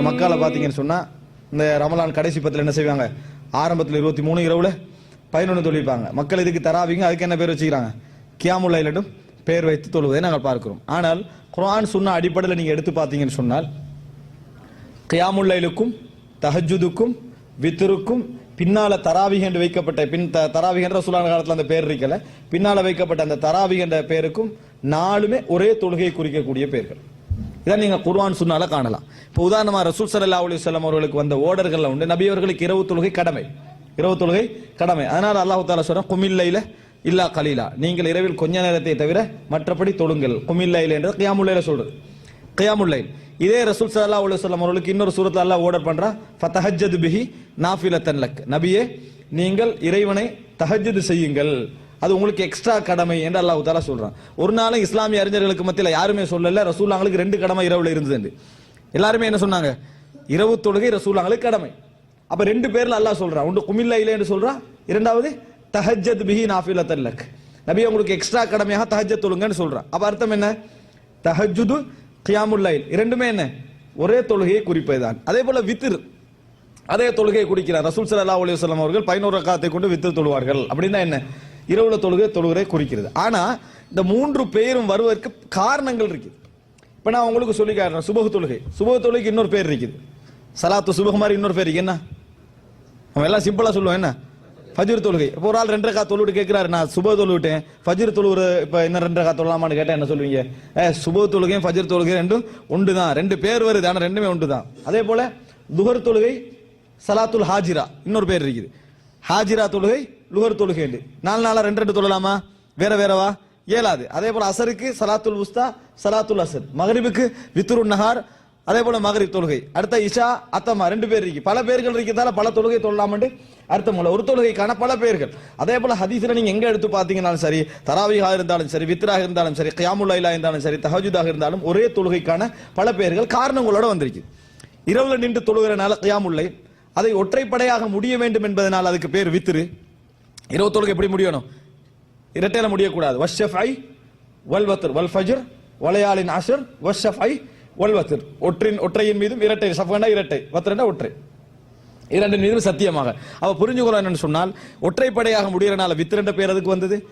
மக்கால பார்த்தீங்கன்னு சொன்னால் இந்த ரமலான் கடைசி பத்தில் என்ன செய்வாங்க? ஆரம்பத்தில் இருபத்தி மூணு இரவுல பதினொன்று தொழிப்பாங்க மக்கள் இதுக்கு தராவிங்க அதுக்கு என்ன பேர் வச்சுக்கிறாங்க? கியாமுல்லைலட்டும் பேர் வைத்து தொழுவதை நாங்கள் பார்க்கிறோம். ஆனால் குரான் சொன்ன அடிப்படையில் நீங்க எடுத்து பார்த்தீங்கன்னு சொன்னால் கியாமுல்லைலுக்கும் தஹஜுதுக்கும் வித்ருக்கும் பின்னால தராவிக என்று வைக்கப்பட்ட பின் த- தராவிக என்ற சுலான காலத்தில் அந்த பேர் இருக்கல பின்னால வைக்கப்பட்ட அந்த தராவிக என்ற பேருக்கும் நாலுமே ஒரே தொழுகையை குறிக்கக்கூடிய பேர்கள். இதை நீங்க குர்வான் சொன்னால காணலாம். இப்போ உதாரணமா ரசூல் சல்லா அலைஹி வஸல்லம் அவர்களுக்கு வந்த ஓடர்கள்ல உண்டு. நபி அவர்களுக்கு இரவு தொழுகை கடமை. இரவு தொழுகை கடமை. அதனால அல்லாஹ் தாலா சொல்றான் குமில்லையில் இல்லா கலீலா. நீங்கள் இரவில் கொஞ்ச நேரத்தை தவிர மற்றபடி தொழுங்கள். குமில்லைல என்று கியாமுல்லைல சொல்றது. கியாமுல்லைல் இதே ரசூல் சல்லா அலைஹி வஸல்லம் அவர்களுக்கு இன்னொரு சூரத்துல அல்லா ஆர்டர் பண்றா ஃபதஹஜ்ஜது பிஹி நாஃபில லக். நபியே நீங்கள் இறைவனை தஹஜது செய்யுங்கள். அது உங்களுக்கு எக்ஸ்ட்ரா கடமை என்று அல்லாஹ் தாலா சொல்றான். ஒரு நாளும் இஸ்லாமிய அறிஞர்களுக்கு மத்தியில் யாருமே சொல்லல. ரசூலாங்களுக்கு ரெண்டு கடமை இரவுல இருந்தது எல்லாருமே என்ன சொன்னாங்க? இரவு தொழுகை ரசூலாங்களுக்கு கடமை. அப்ப ரெண்டு பேர்ல அல்லாஹ் சொல்றான். உண்டு குமில்ல என்று சொல்றான். இரண்டாவது தஹஜத் பிஹி நாஃபில தல்லக் நபி உங்களுக்கு எக்ஸ்ட்ரா கடமையாக தஹஜத் தொழுங்கன்னு சொல்றான். அப்ப அர்த்தம் என்ன? தஹஜுது கியாமுல் இரண்டுமே என்ன? ஒரே தொழுகையை குறிப்பதுதான். அதே போல வித்திர் அதே தொழுகையை குறிக்கிறார். ரசூல் சல்லா அலைஹி வல்லம் அவர்கள் பதினோரு ரக்காத்தை கொண்டு வித்து தொழுவார்கள். அப்படின்னா என்ன? இரவுல தொழுகை தொழுகை குறிக்கிறது. ஆனா இந்த மூன்று பெயரும் வருவதற்கு காரணங்கள் இருக்குது. இப்ப நான் உங்களுக்கு சொல்லி காரணம் சுபஹ் தொழுகை. சுபஹ் தொழுகைக்கு இன்னொரு பேர் இருக்குது. சலாத்து சுபஹ் மாதிரி இன்னொரு பேர் இருக்கு என்ன? நம்ம எல்லாம் சிம்பிளா சொல்லுவோம். என்ன? ஃபஜிர் தொழுகை. இப்போ ஒரு ஆள் ரெண்டு ரக்கா தொழுவிட்டு கேட்கிறாரு நான் சுப தொழுவிட்டேன். ஃபஜிர் தொழுவுற இப்போ இன்னும் ரெண்டு ரக்கா தொழலாமான்னு கேட்டா என்ன சொல்லுவீங்க? ஏ சுப தொழுகையும் ஃபஜிர் தொழுகை ரெண்டும் ஒன்று தான் ரெண்டு பேர் வருது. ஆனால் ரெண்டுமே ஒன்று தான் அதே போல துகர் தொழுகை சலாத்துல் ஹாஜிரா இன்னொரு பேர் இருக்குது. ஹாஜிரா தொழுகை லுகர் தொழுகைண்டு நாலு நாளா ரெண்டு ரெண்டு தொழலாமா? வேற வேறவா இயலாது அதே போல அசருக்கு சலாத்துல் உஸ்தா சலாத்துல் அசர். மகரிபுக்கு வித்ரு நஹார் அதே போல மகரிப் தொழுகை. அடுத்த இஷா அத்தமா ரெண்டு பேர் இருக்கு. பல பேர்கள் இருக்கிறதால பல தொழுகை தொழலாமண்டு அர்த்தம் உள்ள ஒரு தொழுகைக்கான பல பேர்கள். அதே போல ஹதீஸ்ல நீங்க எங்க எடுத்து பாத்தீங்கன்னாலும் சரி தராவிகா இருந்தாலும் சரி வித்ராக இருந்தாலும் சரி கியாமுல்லைலா இருந்தாலும் சரி தஹஜுதாக இருந்தாலும் ஒரே தொழுகைக்கான பல பேர்கள் காரணங்களோட வந்திருக்கு. இரவுல நின்று தொழுகிறனால கியாமுல்லை அதை ஒற்றைப்படையாக முடிய வேண்டும் என்பதனால் அதுக்கு பேர் வித்ரு. இரவு தொழுகை எப்படி முடியணும்? இரட்டையில முடியக்கூடாது. வஷஃப் ஐ வல்வத்தர் வல் ஃபஜ்ர் வளையாளின் அஷர் ஐ வல்வத்தர் ஒற்றின் ஒற்றையின் மீதும் இரட்டை. சஃபண்டா இரட்டை வத்தரண்டா ஒற்றை. இரண்டு மீதும் சத்தியமாக. அவ புரிஞ்சுக்கணும் என்னன்னு சொன்னால் ஒற்றைப்படையாக முடிகிறனால வித்திரண்ட பேர் அதுக்கு வந்தது?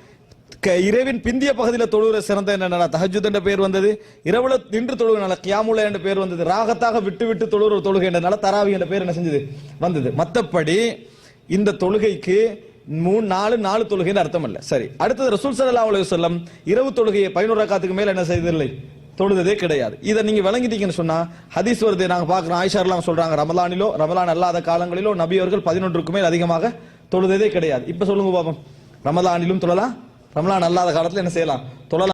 க- இரவின் பிந்திய பகுதியில் தொழுகிற சிறந்த என்னன்னா தஹஜுத் என்ற பேர் வந்தது. இரவுல நின்று தொழுகிறனால கியாமுல என்ற பேர் வந்தது. ராகத்தாக விட்டு விட்டு தொழுகிற தொழுகை என்றனால தராவி என்ற பேர் என்ன செஞ்சது? வந்தது. மற்றபடி இந்த தொழுகைக்கு மூணு நாலு நாலு தொழுகைன்னு அர்த்தம் இல்லை. சரி அடுத்தது ரசூல் சல்லா அலைஹி சொல்லம் இரவு தொழுகையை பதினோரு காத்துக்கு மேல என்ன செய்ததில்லை? தொழுததே கிடையாது. இதை நீங்க விளங்கிட்டீங்கன்னு சொன்னா ஹதீஸ் வருது நாங்க ஆயிஷா ஆயிஷார்லாம் சொல்றாங்க ரமலானிலோ ரமலான் அல்லாத காலங்களிலோ நபி அவர்கள் பதினொன்றுக்கு மேல் அதிகமாக தொழுததே கிடையாது. இப்ப சொல்லுங்க பாப்போம். ரமலானிலும் தொழலாம் ரமலான் அல்லாத காலத்துல என்ன செய்யலாம்? தொழலாம்.